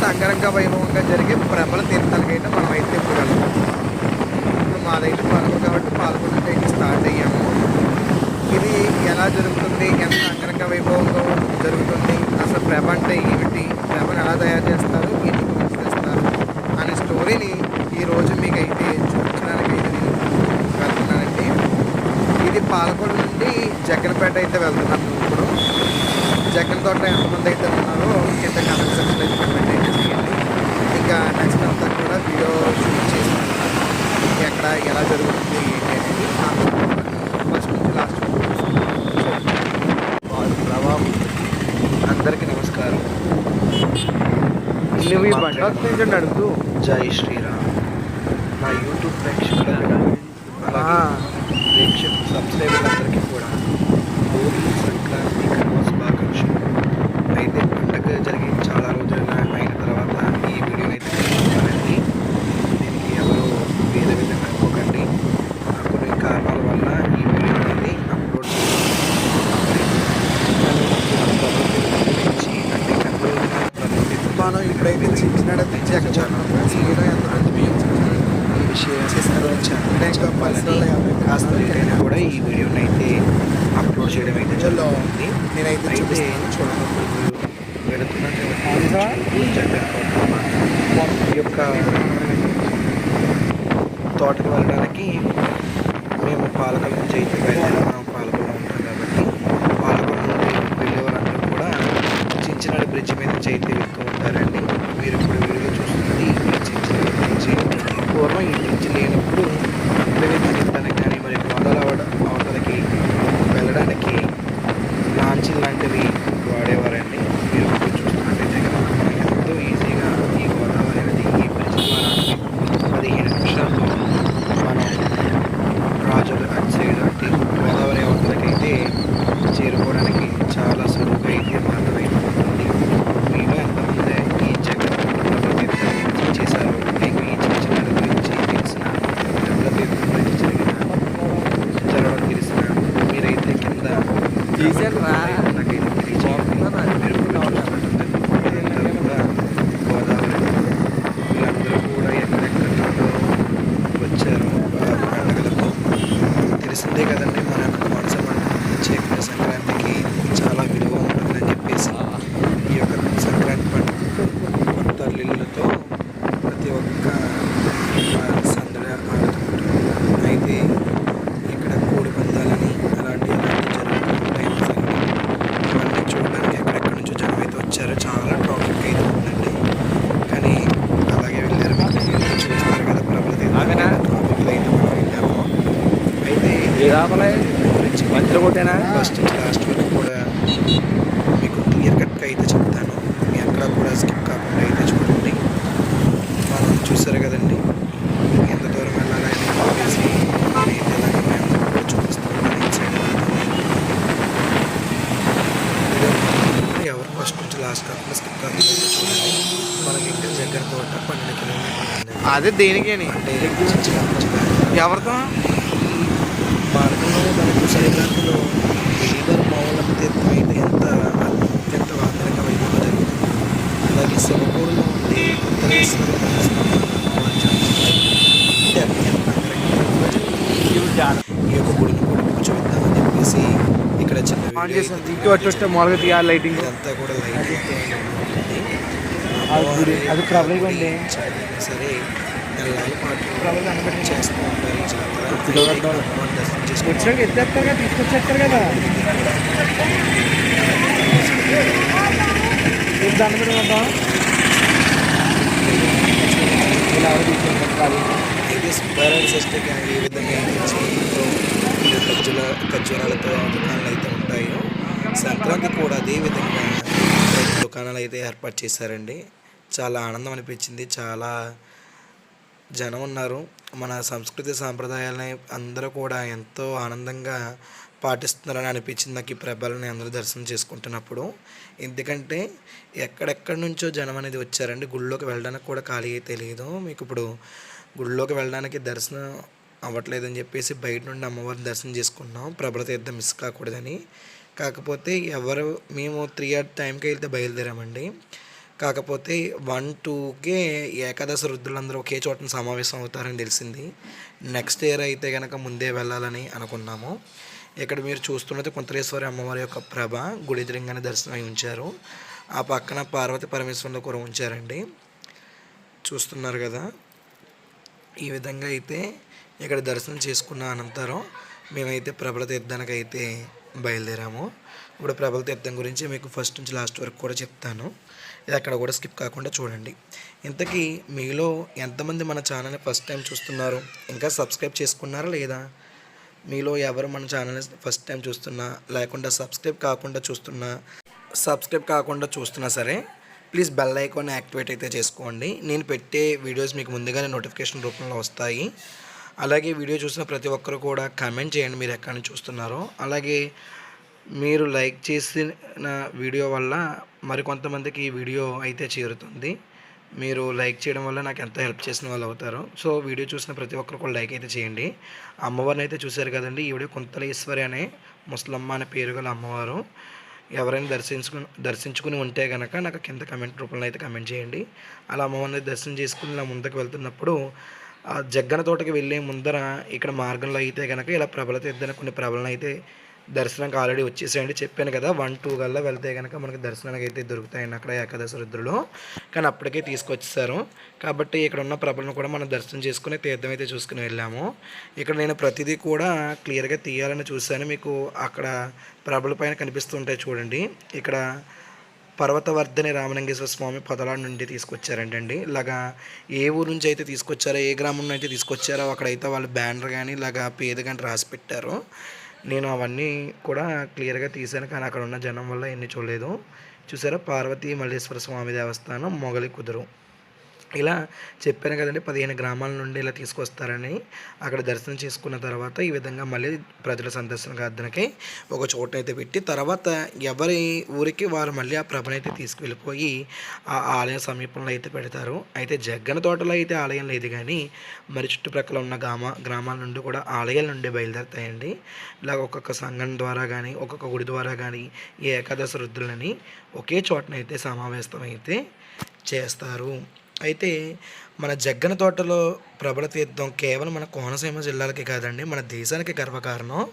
అత్యంత అంగరంగ వైభవంగా జరిగే ప్రబల తీర్థాలకైతే మనం అయితే ఇప్పుడు వెళ్తాం ఇప్పుడు మాదైతే పాల్గొన కాబట్టి పాల్గొనట్టు అయితే స్టార్ట్ అయ్యాము. ఇది ఎలా జరుగుతుంది? ఎంత అంగరంగ వైభవంగా జరుగుతుంది? అసలు ప్రభ అంటే ఏమిటి? ప్రభను ఎలా తయారు చేస్తారు? ఎందుకు చేస్తారు అనే స్టోరీని ఈరోజు మీకు అయితే చూపించడానికి అయితే నేను వెళ్తున్నానండి. ఇది పాలకొండ నుండి జగ్గనపేట అయితే వెళ్తున్నాను ఇప్పుడు. జగన్ తోట ఎంతమంది అయితే ఉన్నారో కింద కామెంట్ సెక్షన్ అయితే పెట్టండి. ఇంకా నెక్స్ట్ అంతా కూడా వీడియో షూట్ చేసి ఎక్కడ ఎలా జరుగుతుంది ఏంటి అనేది ఫస్ట్ నుంచి లాస్ట్ ప్రభావం అందరికీ నమస్కారం. నువ్వు ఈ బండి నుంచి అడుగుతూ. జై శ్రీరామ్. నా యూట్యూబ్ ప్రేక్షకులకు అలాగే ప్రేక్షకు సబ్స్క్రైబర్లందరికీ కూడా సంక్రాంతి కనుమ శుభాకాంక్షలు. అయితే పండగ జరిగి చాలా రోజులుగా అయిన తర్వాత ఈ వీడియో అయితే చేస్తున్నానండి దీనికి ఎవరు వేరే విధంగా అనుకోకండి ఆ కొన్ని కారణాల వల్ల ఈ వీడియో అనేది అప్లోడ్ చేసి అంటే కనుమ మనం ఇప్పుడైతే చిన్నడ తెచ్చి అక్కడ సీలో ఎంతమంది బియ్యం ఈ విషయం చేస్తారు ఇంకా పల్లెటూళ్ళలో యాభై కాస్త లేటైనా కూడా ఈ వీడియోని అయితే అయితే జరుగుతుంది నేనైతే చూపిస్తాను చూడండి. యొక్క తోటకు వెళ్ళడానికి మేము పాలకొల నుంచి అయితే వెళ్ళాము మనం పాలకొల్లో ఉంటాం కాబట్టి పాలకొల నుండి వెళ్ళే వాళ్ళందరూ కూడా చించినాడు బ్రిడ్జ్ మీద నుంచి అయితే వెళ్తూ ఉంటారండి. మీరు ఇప్పుడు వీడియో చూస్తున్నది ఈ చించినాడు బ్రిడ్జ్ పూర్వం ఈ బ్రిడ్జ్ లేనప్పుడు వివేకానందనికి कभी गुआड़े రామలే? గురించి మధ్యలో కొట్టేనా? ఫస్ట్ నుంచి లాస్ట్ వరకు కూడా మీకు క్లియర్ కట్గా అయితే చెప్తాను. మీ ఎక్కడ కూడా స్కిప్ కాకుండా అయితే చూడండి. మనం చూసారు కదండి? ఎంత దూరం వెళ్ళాలని చెప్పేసి ఎవరు ఫస్ట్ నుంచి లాస్ట్ కాకుండా స్కిప్ కాకుండా చూడండి. మనకి ఇంటి దగ్గర తోట పన్నెండు కిలోమీటర్లు. అదే దేనికేని? అంటే నుంచి ఎవరితో? మార్గంలో మనకు సరిహద్దులో శ్రీధర్ మౌలం తీర్థం అయితే ఎంత అత్యంత ఆధునిక వైభవం జరుగుతుంది అలాగే శివపూర్లో ఉండే ఉత్తరేశ్వర ఈ యొక్క గుడిని కూడా కూర్చోబెద్దామని చెప్పేసి ఇక్కడ చిన్న మామూలుగా లైటింగ్ అంతా కూడా లైటింగ్ అది గుడి, సరే నెలల చేస్తూ ఉంటారు జాతర కదా తీసుకొచ్చేస్తారు కదా రేపు దండ వద్దాం ఇలా తీసుకుంటారు ఏ విధంగా అయితే దుకాణాలు అయితే ఉంటాయో సంక్రాంతి కూడా అదే విధంగా దుకాణాలు అయితే ఏర్పాటు చేశారండి చాలా ఆనందం అనిపించింది చాలా జనం ఉన్నారు. మన సంస్కృతి సాంప్రదాయాలని అందరూ కూడా ఎంతో ఆనందంగా పాటిస్తున్నారని అనిపించింది నాకు ఈ ప్రభలని అందరూ దర్శనం చేసుకుంటున్నప్పుడు. ఎందుకంటే ఎక్కడెక్కడి నుంచో జనం అనేది వచ్చారండి. గుళ్ళోకి వెళ్ళడానికి కూడా ఖాళీ తెలియదు. మీకు ఇప్పుడు గుళ్ళోకి వెళ్ళడానికి దర్శనం అవ్వట్లేదని చెప్పేసి బయట నుండి అమ్మవారిని దర్శనం చేసుకున్నాం. ప్రభల తీర్థం మిస్ కాకూడదని. కాకపోతే ఎవరు మేము త్రీ ఆర్ టైంకి వెళ్తే బయలుదేరామండి. కాకపోతే వన్ టూకే ఏకాదశి రుద్రులందరూ ఒకే చోటన సమావేశం అవుతారని తెలిసింది. నెక్స్ట్ ఇయర్ అయితే కనుక ముందే వెళ్ళాలని అనుకున్నాము. ఇక్కడ మీరు చూస్తున్నది కుంతలేశ్వరి అమ్మవారి యొక్క ప్రభ గుడి ఎదురుగానే దర్శనం అయి ఉంచారు. ఆ పక్కన పార్వతి పరమేశ్వరుని కూడా ఉంచారండి. చూస్తున్నారు కదా. ఈ విధంగా అయితే ఇక్కడ దర్శనం చేసుకున్న అనంతరం మేమైతే ప్రభల తీర్థానికి అయితే బయలుదేరాము. ఇప్పుడు ప్రభల తీర్థం గురించి మీకు ఫస్ట్ నుంచి లాస్ట్ వరకు కూడా చెప్తాను. ఇది అక్కడ కూడా స్కిప్ కాకుండా చూడండి. ఇంతకీ మీలో ఎంతమంది మన ఛానల్ని ఫస్ట్ టైం చూస్తున్నారు? ఇంకా సబ్స్క్రైబ్ చేసుకున్నారా లేదా? మీలో ఎవరు మన ఛానల్ని ఫస్ట్ టైం చూస్తున్నా లేకుండా సబ్స్క్రైబ్ కాకుండా చూస్తున్నా సబ్స్క్రైబ్ కాకుండా చూస్తున్నా సరే ప్లీజ్ బెల్ ఐకాన్ యాక్టివేట్ అయితే చేసుకోండి. నేను పెట్టే వీడియోస్ మీకు ముందుగానే నోటిఫికేషన్ రూపంలో వస్తాయి. అలాగే వీడియో చూసిన ప్రతి ఒక్కరు కూడా కామెంట్ చేయండి మీరు ఎక్కడి నుంచి చూస్తున్నారో. అలాగే మీరు లైక్ చేసిన వీడియో వల్ల మరికొంతమందికి ఈ వీడియో అయితే చేరుతుంది. మీరు లైక్ చేయడం వల్ల నాకు ఎంతో హెల్ప్ చేసిన వాళ్ళు అవుతారు. సో వీడియో చూసిన ప్రతి ఒక్కరు కూడా లైక్ అయితే చేయండి. అమ్మవారిని అయితే చూశారు కదండి. ఈవిడ కుంతలేశ్వరి అనే ముసలమ్మ అనే పేరు గల అమ్మవారు. ఎవరైనా దర్శించుకుని దర్శించుకుని ఉంటే కనుక నాకు కింద కమెంట్ రూపంలో అయితే కమెంట్ చేయండి. అలా అమ్మవారిని దర్శనం చేసుకుని నా ముందుకు వెళ్తున్నప్పుడు ఆ జగ్గన తోటకి వెళ్ళే ముందర ఇక్కడ మార్గంలో అయితే కనుక ఇలా ప్రబలత ఇద్దరు కొన్ని ప్రభలను అయితే దర్శనానికి ఆల్రెడీ వచ్చేసేయండి. చెప్పాను కదా వన్ టూ గల్లా వెళ్తే కనుక మనకి దర్శనానికి అయితే దొరుకుతాయండి అక్కడ ఏకాదశి రుద్రులు కానీ అప్పటికే తీసుకొచ్చేసారు. కాబట్టి ఇక్కడ ఉన్న ప్రభలను కూడా మనం దర్శనం చేసుకుని తీర్థం అయితే చూసుకుని వెళ్ళాము. ఇక్కడ నేను ప్రతిదీ కూడా క్లియర్గా తీయాలని చూశాను. మీకు అక్కడ ప్రభల పైన కనిపిస్తుంటాయి చూడండి. ఇక్కడ పర్వతవర్ధని రామలింగేశ్వర స్వామి పదలాడ నుండి తీసుకొచ్చారంటండి. ఇలాగా ఏ ఊరు నుంచి అయితే తీసుకొచ్చారో ఏ గ్రామం నుంచి అయితే తీసుకొచ్చారో అక్కడైతే వాళ్ళు బ్యానర్ కానీ ఇలాగా పేద కానీ రాసి పెట్టారు. నేను అవన్నీ కూడా క్లియర్గా తీశాను. కానీ అక్కడ ఉన్న జనం వల్ల ఎన్ని చూడలేదు. చూసారా? పార్వతీ మల్లేశ్వర స్వామి దేవస్థానం మొగలి కుదురు. ఇలా చెప్పాను కదండి పదిహేను గ్రామాల నుండి ఇలా తీసుకొస్తారని. అక్కడ దర్శనం చేసుకున్న తర్వాత ఈ విధంగా మళ్ళీ ప్రజల సందర్శన గార్దనకి ఒక చోట అయితే పెట్టి తర్వాత ఎవరి ఊరికి వారు మళ్ళీ ఆ ప్రభనైతే తీసుకువెళ్ళిపోయి ఆ ఆలయ సమీపంలో అయితే పెడతారు. అయితే జగ్గన తోటలో అయితే ఆలయం లేదు కానీ మరి చుట్టుప్రక్కల ఉన్న గ్రామ గ్రామాల నుండి కూడా ఆలయాల నుండి బయలుదేరుతాయండి. ఇలా ఒక్కొక్క సంఘం ద్వారా కానీ ఒక్కొక్క గుడి ద్వారా కానీ ఈ ఏకాదశి వృద్ధులని ఒకే చోటనైతే సమావేశం అయితే చేస్తారు. అయితే మన జగ్గన తోటలో ప్రబల తీర్థం కేవలం మన కోనసీమ జిల్లాలకి కాదండి మన దేశానికి గర్వకారణం.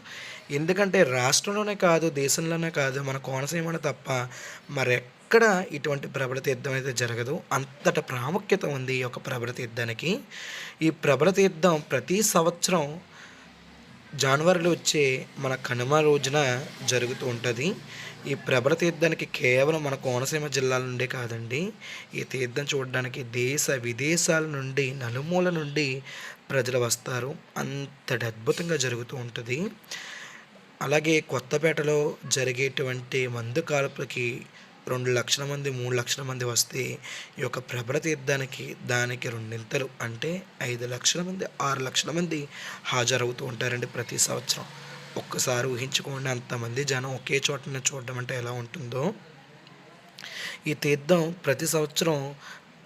ఎందుకంటే రాష్ట్రంలోనే కాదు దేశంలోనే కాదు మన కోనసీమనే తప్ప మరెక్కడ ఇటువంటి ప్రబల తీర్థం అయితే జరగదు. అంతట ప్రాముఖ్యత ఉంది ఈ యొక్క ప్రబల తీర్థానికి. ఈ ప్రబల తీర్థం ప్రతి సంవత్సరం జనవరిలో వచ్చే మన కనుమ రోజున జరుగుతూ ఉంటుంది. ఈ ప్రభల తీర్థానికి కేవలం మన కోనసీమ జిల్లాల నుండే కాదండి ఈ తీర్థం చూడడానికి దేశ విదేశాల నుండి నలుమూల నుండి ప్రజలు వస్తారు. అంతటి అద్భుతంగా జరుగుతూ ఉంటుంది. అలాగే కొత్తపేటలో జరిగేటువంటి మందు కాల్పులకి రెండు లక్షల మంది మూడు లక్షల మంది వస్తే ఈ యొక్క ప్రభల తీర్థానికి దానికి రెండింతలు అంటే ఐదు లక్షల మంది ఆరు లక్షల మంది హాజరవుతూ ఉంటారండి ప్రతి సంవత్సరం. ఒక్కసారి ఊహించుకోండి అంతమంది జనం ఒకే చోటన చూడడం అంటే ఎలా ఉంటుందో. ఈ తీర్థం ప్రతి సంవత్సరం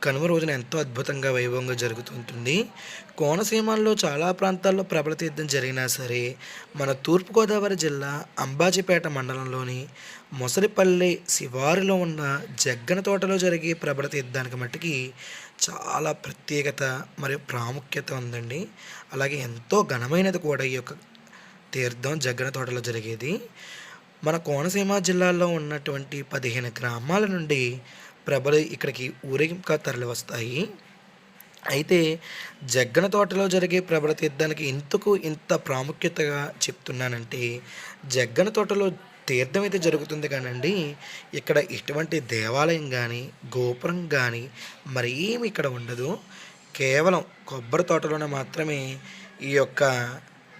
కనుమ రోజున ఎంతో అద్భుతంగా వైభవంగా జరుగుతుంటుంది. కోనసీమల్లో చాలా ప్రాంతాల్లో ప్రబల తీర్థం జరిగినా సరే మన తూర్పుగోదావరి జిల్లా అంబాజీపేట మండలంలోని ముసలిపల్లి శివారులో ఉన్న జగ్గన తోటలో జరిగే ప్రబల తీర్థానికి మట్టుకి చాలా ప్రత్యేకత మరియు ప్రాముఖ్యత ఉందండి. అలాగే ఎంతో ఘనమైనది కూడా ఈ యొక్క తీర్థం జగ్గన తోటలో జరిగేది. మన కోనసీమ జిల్లాలో ఉన్నటువంటి పదిహేను గ్రామాల నుండి ప్రభలు ఇక్కడికి ఊరేగింపుగా తరలి వస్తాయి అయితే జగ్గన తోటలో జరిగే ప్రభల తీర్థానికి ఇంతకు ఇంత ప్రాముఖ్యతగా చెప్తున్నానంటే జగ్గన తోటలో తీర్థం అయితే జరుగుతుంది కానండి. ఇక్కడ ఎటువంటి దేవాలయం కానీ గోపురం కానీ మరి ఏమి ఇక్కడ ఉండదు. కేవలం కొబ్బరి తోటలోనే మాత్రమే ఈ యొక్క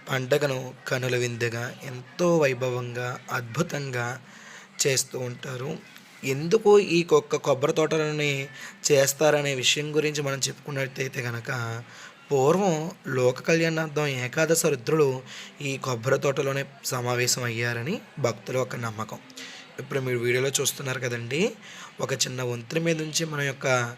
పండగను కనుల విందుగా ఎంతో వైభవంగా అద్భుతంగా చేస్తూ ఉంటారు. ఎందుకు ఈ ఒక్క కొబ్బరి తోటలని చేస్తారనే విషయం గురించి మనం చెప్పుకున్నట్టయితే కనుక పూర్వం లోక కళ్యాణార్థం ఏకాదశ రుద్రులు ఈ కొబ్బరి తోటలోనే సమావేశం అయ్యారని భక్తుల యొక్క నమ్మకం. ఇప్పుడు మీరు వీడియోలో చూస్తున్నారు కదండి ఒక చిన్న వంతెన మీద నుంచి మన యొక్క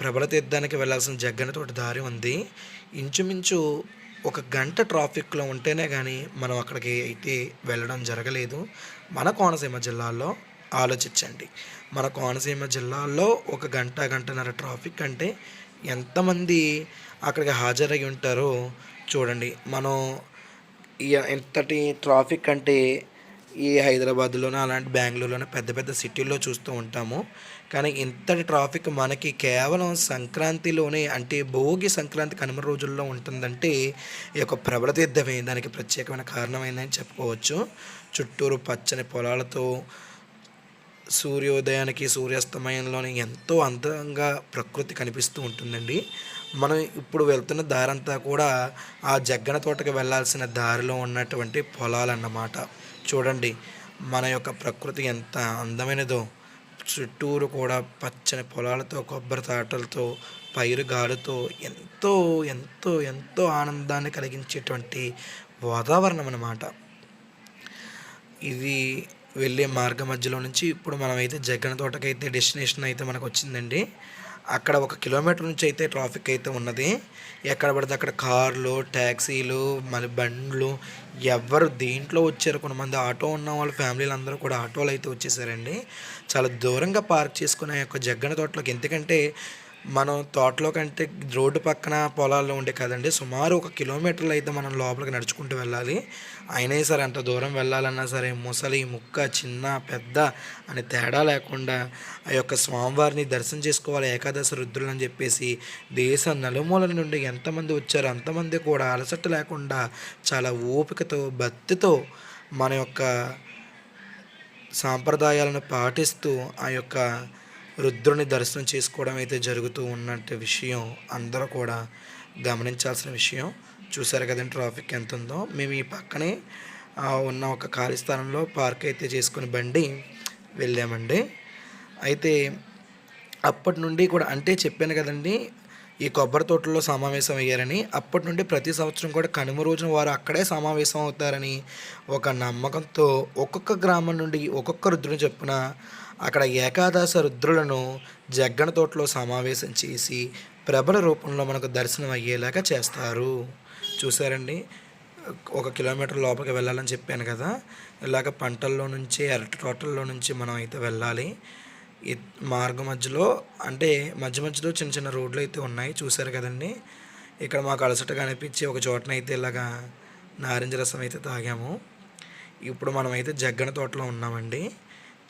ప్రబల తీర్థానికి వెళ్ళాల్సిన జగ్గన తోటి దారి ఉంది. ఇంచుమించు ఒక గంట ట్రాఫిక్లో ఉంటేనే కానీ మనం అక్కడికి అయితే వెళ్ళడం జరగలేదు. మన కోనసీమ జిల్లాలో ఆలోచించండి. మన కోనసీమ జిల్లాలో ఒక గంట గంటన్నర ట్రాఫిక్ అంటే ఎంతమంది అక్కడికి హాజరై ఉంటారో చూడండి. మనం ఇంతటి ఎంతటి ట్రాఫిక్ అంటే ఈ హైదరాబాద్లోనే అలాంటి బెంగళూరులోనో పెద్ద పెద్ద సిటీల్లో చూస్తూ ఉంటాము. కానీ ఇంతటి ట్రాఫిక్ మనకి కేవలం సంక్రాంతిలోనే అంటే భోగి సంక్రాంతి కనుమ రోజుల్లో ఉంటుందంటే ఈ యొక్క ప్రబల తీర్థమే దానికి ప్రత్యేకమైన కారణమైందని చెప్పుకోవచ్చు. చుట్టూరు పచ్చని పొలాలతో సూర్యోదయానికి సూర్యాస్తమయంలోని ఎంతో అందంగా ప్రకృతి కనిపిస్తూ ఉంటుందండి. మనం ఇప్పుడు వెళ్తున్న దారంతా కూడా ఆ జగ్గన తోటకి వెళ్ళాల్సిన దారిలో ఉన్నటువంటి పొలాలన్నమాట. చూడండి మన యొక్క ప్రకృతి ఎంత అందమైనదో. చుట్టూరు కూడా పచ్చని పొలాలతో కొబ్బరి తాటలతో పైరు గాలితో ఎంతో ఎంతో ఎంతో ఆనందాన్ని కలిగించేటువంటి వాతావరణం అన్నమాట ఇది వెళ్ళే మార్గ మధ్యలో నుంచి ఇప్పుడు మనమైతే జగ్గన తోటకైతే డెస్టినేషన్ అయితే మనకు వచ్చిందండి అక్కడ ఒక కిలోమీటర్ నుంచి అయితే ట్రాఫిక్ అయితే ఉన్నది. ఎక్కడ పడితే అక్కడ కార్లు ట్యాక్సీలు మళ్ళీ బండ్లు ఎవరు దేంట్లో వచ్చారు. కొంతమంది ఆటో ఉన్న వాళ్ళ ఫ్యామిలీలు అందరూ కూడా ఆటోలు అయితే వచ్చేసారండి. చాలా దూరంగా పార్క్ చేసుకునే యొక్క జగ్గన తోటలోకి. ఎందుకంటే మనం తోటలో కంటే రోడ్డు పక్కన పొలాల్లో ఉండే కదండి సుమారు ఒక కిలోమీటర్లు అయితే మనం లోపలికి నడుచుకుంటూ వెళ్ళాలి. అయినా సరే అంత దూరం వెళ్ళాలన్నా సరే ముసలి ముక్క చిన్న పెద్ద అని తేడా లేకుండా ఆ యొక్క స్వామివారిని దర్శనం చేసుకోవాలి ఏకాదశి రుద్రులు అని చెప్పేసి దేశ నలుమూలల నుండి ఎంతమంది వచ్చారో అంతమంది కూడా అలసట లేకుండా చాలా ఓపికతో భక్తితో మన యొక్క సాంప్రదాయాలను పాటిస్తూ ఆ యొక్క రుద్రుని దర్శనం చేసుకోవడం అయితే జరుగుతూ ఉన్నట్టు విషయం అందరూ కూడా గమనించాల్సిన విషయం. చూసారు కదండి ట్రాఫిక్ ఎంత ఉందో. మేము ఈ పక్కనే ఉన్న ఒక ఖాళీ స్థలంలో పార్క్ అయితే చేసుకుని బండి వెళ్ళామండి. అయితే అప్పటి నుండి కూడా అంటే చెప్పాను కదండి ఈ కొబ్బరి తోటల్లో సమావేశం అయ్యారని అప్పటి నుండి ప్రతి సంవత్సరం కూడా కనుమ రోజున వారు అక్కడే సమావేశం అవుతారని ఒక నమ్మకంతో ఒక్కొక్క గ్రామం నుండి ఒక్కొక్క రుద్రుని చెప్పున అక్కడ ఏకాదశ రుద్రులను జగ్గన తోటలో సమావేశం చేసి ప్రబల రూపంలో మనకు దర్శనం అయ్యేలాగా చేస్తారు. చూసారండి ఒక కిలోమీటర్ లోపలికి వెళ్ళాలని చెప్పాను కదా? ఇలాగ పంటల్లో నుంచి అరటి తోటల్లో నుంచి మనం అయితే వెళ్ళాలి. మార్గ మధ్యలో అంటే మధ్య మధ్యలో చిన్న చిన్న రోడ్లు అయితే ఉన్నాయి. చూసారు కదండి? ఇక్కడ మాకు అలసటగా అనిపించి ఒక చోటనైతే ఇలాగా నారింజ రసం అయితే తాగాము. ఇప్పుడు మనమైతే జగ్గన తోటలో ఉన్నామండి.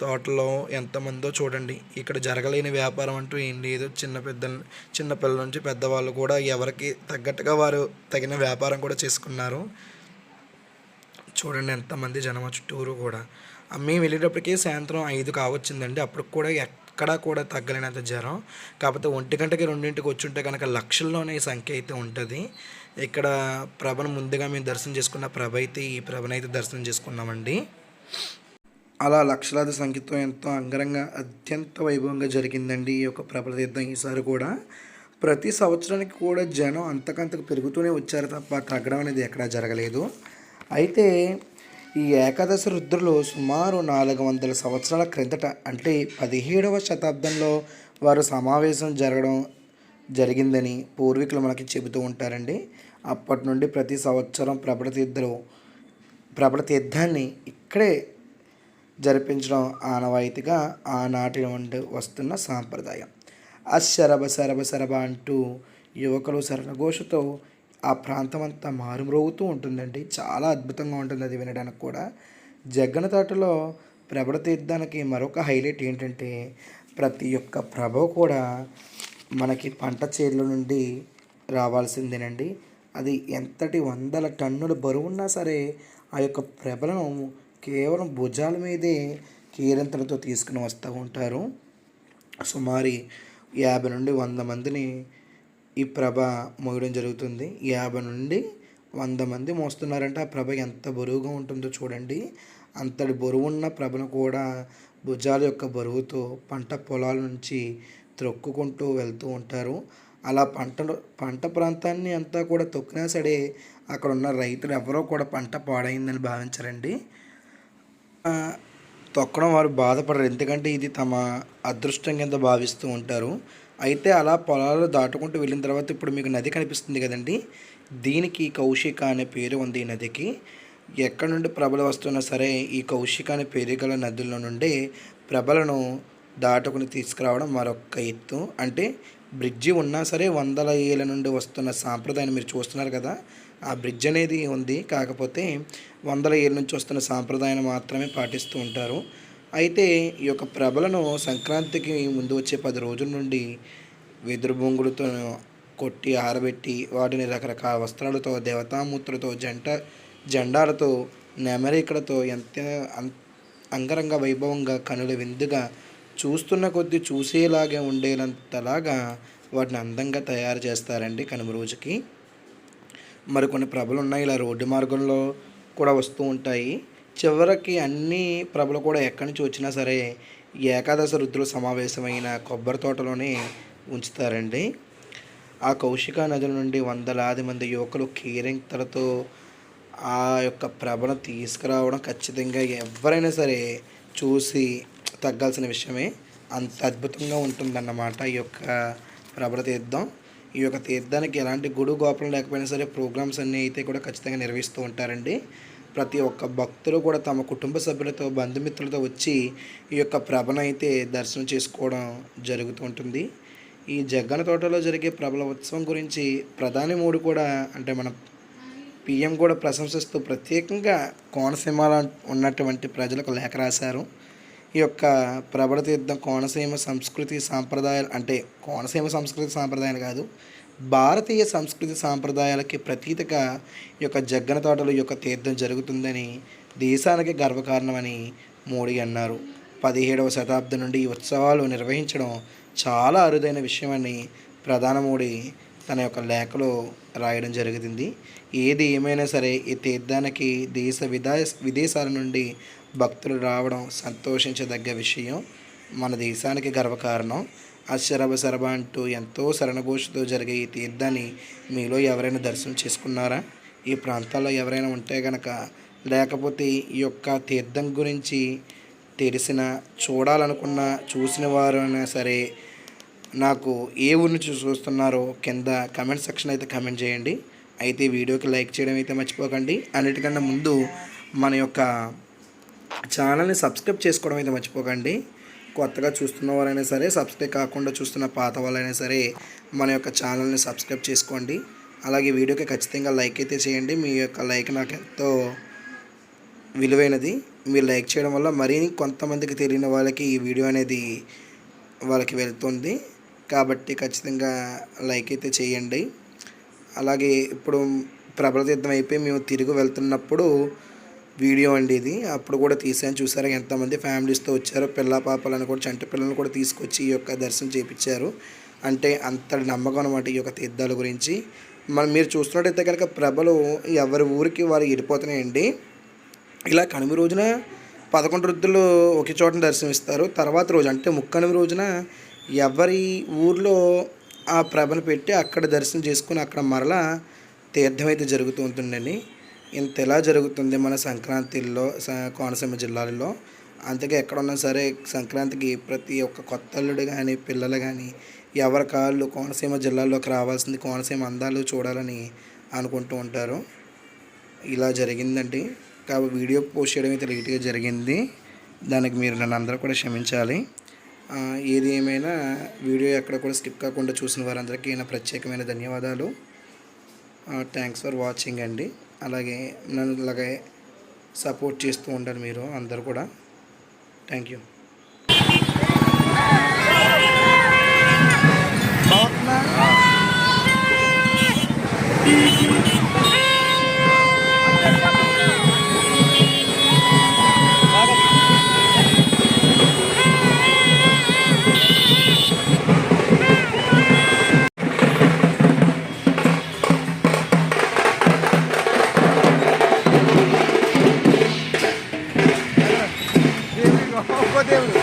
తోటలో ఎంతమందో చూడండి. ఇక్కడ జరగలేని వ్యాపారం అంటూ ఏం లేదు. చిన్న పెద్ద చిన్న పిల్లల నుంచి పెద్దవాళ్ళు కూడా ఎవరికి తగ్గట్టుగా వారు తగిన వ్యాపారం కూడా చేసుకున్నారు. చూడండి ఎంతమంది జనం చుట్టూరు కూడా. మేము వెళ్ళేటప్పటికి సాయంత్రం ఐదు కావచ్చిందండి. అప్పుడు కూడా ఎక్కడా కూడా తగ్గలేనంత జ్వరం. కాకపోతే ఒంటి గంటకి రెండింటికి వచ్చి ఉంటే కనుక లక్షల్లోనే ఈ సంఖ్య అయితే ఉంటుంది. ఇక్కడ ప్రభను ముందుగా మేము దర్శనం చేసుకున్న ప్రభ అయితే ఈ ప్రభనైతే దర్శనం చేసుకున్నామండి. అలా లక్షలాది సంఖ్యతో ఎంతో అంగరంగ అత్యంత వైభవంగా జరిగిందండి ఈ యొక్క ప్రబల తీర్థం ఈసారి కూడా. ప్రతి సంవత్సరానికి కూడా జనం అంతకంతకు పెరుగుతూనే వచ్చారు తప్ప తగ్గడం అనేది ఎక్కడా జరగలేదు. అయితే ఈ ఏకాదశి రుద్రులు సుమారు నాలుగు వందల సంవత్సరాల క్రిందట అంటే పదిహేడవ శతాబ్దంలో వారు సమావేశం జరగడం జరిగిందని పూర్వీకులు మనకి చెబుతూ ఉంటారండి. అప్పటి నుండి ప్రతి సంవత్సరం ప్రబల తీర్థలు ప్రబల తీర్థాన్ని ఇక్కడే జరిపించడం ఆనవాయితీగా ఆనాటి నుండి వస్తున్న సాంప్రదాయం. ఆ శరభ శరభ అంటూ యువకులు శరణఘోషతో ఆ ప్రాంతం అంతా మారుమ్రోగుతూ ఉంటుందండి. చాలా అద్భుతంగా ఉంటుంది అది వినడానికి కూడా. జగ్గన తోటలో ప్రభల తీర్థానికి మరొక హైలైట్ ఏంటంటే ప్రతి ఒక్క ప్రభ కూడా మనకి పంట చేతుల నుండి రావాల్సిందేనండి. అది ఎంతటి వందల టన్నుల బరువున్నా సరే ఆ యొక్క ప్రభలను కేవలం భుజాల మీదే కీరంతలతో తీసుకుని వస్తూ ఉంటారు. సుమారు యాభై నుండి వంద మందిని ఈ ప్రభ మోయడం జరుగుతుంది. యాభై నుండి వంద మంది మోస్తున్నారంటే. ఆ ప్రభ ఎంత బరువుగా ఉంటుందో చూడండి. అంతటి బరువున్న ప్రభను కూడా భుజాల యొక్క బరువుతో పంట పొలాల నుంచి త్రొక్కుకుంటూ వెళ్తూ ఉంటారు. అలా పంట పంట ప్రాంతాన్ని అంతా కూడా తొక్కినా సరే అక్కడ ఉన్న రైతులు ఎవరో కూడా పంట పాడైందని భావించరండి. తొక్కడం వారు బాధపడరు. ఎందుకంటే ఇది తమ అదృష్టం కింద భావిస్తూ ఉంటారు. అయితే అలా పొలాలు దాటుకుంటూ వెళ్ళిన తర్వాత ఇప్పుడు మీకు నది కనిపిస్తుంది కదండి. దీనికి కౌశిక అనే పేరు ఉంది ఈ నదికి. ఎక్కడి నుండి ప్రభలు వస్తున్నా సరే ఈ కౌశిక అనే పేరు గల నదుల నుండి ప్రభలను దాటుకుని తీసుకురావడం మరొక ఎత్తు. అంటే బ్రిడ్జి ఉన్నా సరే వందల ఏళ్ళ నుండి వస్తున్న సాంప్రదాయాన్ని మీరు చూస్తున్నారు కదా. ఆ బ్రిడ్జ్ అనేది ఉంది. కాకపోతే వందల ఏళ్ళ నుంచి వస్తున్న సాంప్రదాయాన్ని మాత్రమే పాటిస్తూ ఉంటారు. అయితే ఈ యొక్క ప్రభలను సంక్రాంతికి ముందు వచ్చే పది రోజుల నుండి వెదురు బొంగులతో కొట్టి ఆరబెట్టి వాటిని రకరకాల వస్త్రాలతో దేవతామూర్తులతో జంట జెండాలతో నెమరికలతో ఎంత అం- అంగరంగ వైభవంగా కనుల విందుగా చూస్తున్న కొద్దీ చూసేలాగే ఉండేంతలాగా వాటిని అందంగా తయారు చేస్తారండి కనుమ రోజుకి. మరికొన్ని ప్రభలు ఉన్నాయి. ఇలా రోడ్డు మార్గంలో కూడా వస్తూ ఉంటాయి. చివరికి అన్ని ప్రభలు కూడా ఎక్కడి నుంచి వచ్చినా సరే ఏకాదశ రుద్రులు సమావేశమైన కొబ్బరి తోటలోనే ఉంచుతారండి. ఆ కౌశిక నదుల నుండి వందలాది మంది యువకులు కీరింతలతో ఆ యొక్క ప్రభను తీసుకురావడం ఖచ్చితంగా ఎవరైనా సరే చూసి తగ్గాల్సిన విషయమే. అంత అద్భుతంగా ఉంటుందన్నమాట ఈ యొక్క ప్రభల తీర్థం. ఈ యొక్క తీర్థానికి ఎలాంటి గుడి గోపురం లేకపోయినా సరే ప్రోగ్రామ్స్ అన్నీ అయితే కూడా ఖచ్చితంగా నిర్వహిస్తూ ఉంటారండి. ప్రతి ఒక్క భక్తులు కూడా తమ కుటుంబ సభ్యులతో బంధుమిత్రులతో వచ్చి ఈ యొక్క ప్రభను అయితే దర్శనం చేసుకోవడం జరుగుతూ ఉంటుంది. ఈ జగ్గన తోటలో జరిగే ప్రభల ఉత్సవం గురించి ప్రధాని మూడు కూడా అంటే మన పిఎం కూడా ప్రశంసిస్తూ ప్రత్యేకంగా కోనసీమలో ఉన్నటువంటి ప్రజలకు లేఖ రాశారు. ఈ యొక్క ప్రబల తీర్థం కోనసీమ సంస్కృతి సాంప్రదాయాలు అంటే కోనసీమ సంస్కృతి సాంప్రదాయాలు కాదు భారతీయ సంస్కృతి సాంప్రదాయాలకి ప్రతీతగా ఈ యొక్క జగ్గన తోటలు యొక్క తీర్థం జరుగుతుందని దేశానికి గర్వకారణమని మోడీ అన్నారు. పదిహేడవ శతాబ్దం నుండి ఈ ఉత్సవాలు నిర్వహించడం చాలా అరుదైన విషయమని ప్రధాన మోడీ తన యొక్క లేఖలో రాయడం జరుగుతుంది ఏది ఏమైనా సరే ఈ తీర్థానికి దేశ విదా విదేశాల నుండి భక్తులు రావడం సంతోషించదగ్గ విషయం. మన దేశానికి గర్వకారణం. అశరభ శరభ అంటూ ఎంతో శరణఘోషతో జరిగే ఈ తీర్థాన్ని మీలో ఎవరైనా దర్శనం చేసుకున్నారా? ఈ ప్రాంతాల్లో ఎవరైనా ఉంటే గనక లేకపోతే ఈ యొక్క తీర్థం గురించి తెలిసిన చూడాలనుకున్న చూసిన వారైనా సరే నాకు ఏ ఊరిని చూస్తున్నారో కింద కమెంట్ సెక్షన్ అయితే కమెంట్ చేయండి. అయితే వీడియోకి లైక్ చేయడం అయితే మర్చిపోకండి. అన్నిటికన్నా ముందు మన యొక్క ఛానల్ని సబ్స్క్రైబ్ చేసుకోవడం అయితే మర్చిపోకండి. కొత్తగా చూస్తున్న వారైనా సరే సబ్స్క్రైబ్ కాకుండా చూస్తున్న పాత వాళ్ళైనా సరే మన యొక్క ఛానల్ని సబ్స్క్రైబ్ చేసుకోండి. అలాగే వీడియోకి ఖచ్చితంగా లైక్ అయితే చేయండి. మీ యొక్క లైక్ నాకు ఎంతో విలువైనది. మీరు లైక్ చేయడం వల్ల మరీ కొంతమందికి తెలియని వాళ్ళకి ఈ వీడియో అనేది వాళ్ళకి వెళ్తుంది. కాబట్టి ఖచ్చితంగా లైక్ అయితే చేయండి. అలాగే ఇప్పుడు ప్రబల తీర్థం అయిపోయి మేము తిరిగి వెళ్తున్నప్పుడు వీడియో అండి ఇది. అప్పుడు కూడా తీసాను చూసారా ఎంతమంది ఫ్యామిలీస్తో వచ్చారో పిల్ల పాపలను కూడా చంటి పిల్లలను కూడా తీసుకొచ్చి ఈ యొక్క దర్శనం చేయించారు అంటే అంత నమ్మకం అనమాట ఈ యొక్క తీర్థాల గురించి. మనం మీరు చూస్తున్నట్టయితే కనుక ప్రభలు ఎవరి ఊరికి వారు వెళ్ళిపోతున్నాయండి. ఇలా కనుమ రోజున పదకొండు వృద్ధులు ఒకే చోటన దర్శనమిస్తారు. తర్వాత రోజు అంటే ముక్కనుమ రోజున ఎవరి ఊర్లో ఆ ప్రభను పెట్టి అక్కడ దర్శనం చేసుకుని అక్కడ మరలా తీర్థం అయితే జరుగుతూ ఉంటుందండి. ఇంత ఎలా జరుగుతుంది మన సంక్రాంతిలో కోనసీమ జిల్లాలలో? అందుకే ఎక్కడున్నా సరే సంక్రాంతికి ప్రతి ఒక్క కొత్త అల్లుడు కానీ పిల్లలు కానీ ఎవరి కాళ్ళు కోనసీమ జిల్లాలోకి రావాల్సింది కోనసీమ అందాలు చూడాలని అనుకుంటూ ఉంటారు. ఇలా జరిగిందండి. కాబట్టి వీడియో పోస్ట్ చేయడం అయితే లేట్గా జరిగింది. దానికి మీరు నన్ను అందరూ కూడా క్షమించాలి. ఏది ఏమైనా వీడియో ఎక్కడ కూడా స్కిప్ కాకుండా చూసిన వారందరికీ నా ప్రత్యేకమైన ధన్యవాదాలు. థ్యాంక్స్ ఫర్ వాచింగ్ అండి. అలాగే నన్ను ఇలాగే సపోర్ట్ చేస్తూ ఉంటారు మీరు అందరు కూడా thank you Thank you. подивлюсь.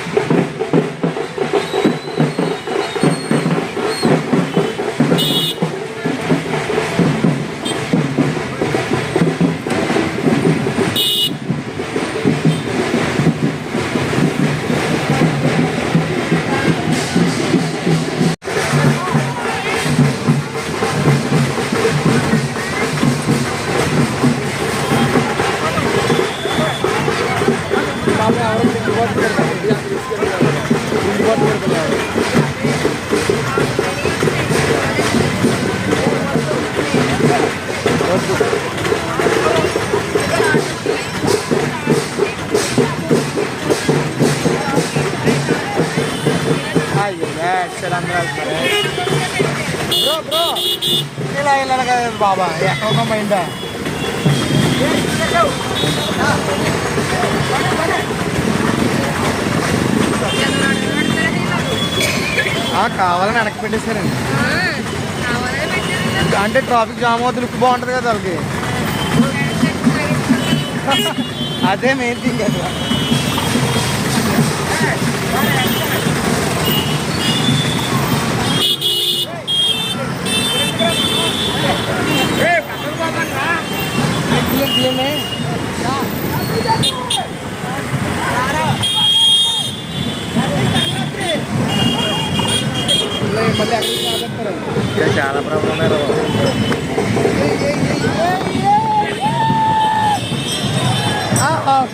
Bro bro ఇలా వెళ్ళాలి కదా బాబా. ఎక్కడ ఒక కావాలని వెనక్కి పెట్టేశారండి. అంటే ట్రాఫిక్ జామ్ అవుతుంది లుక్ బాగుంటుంది కదా వాళ్ళకి. అదే మెయిన్ థింగ్. కదా Ya salah berapa merah. Ah.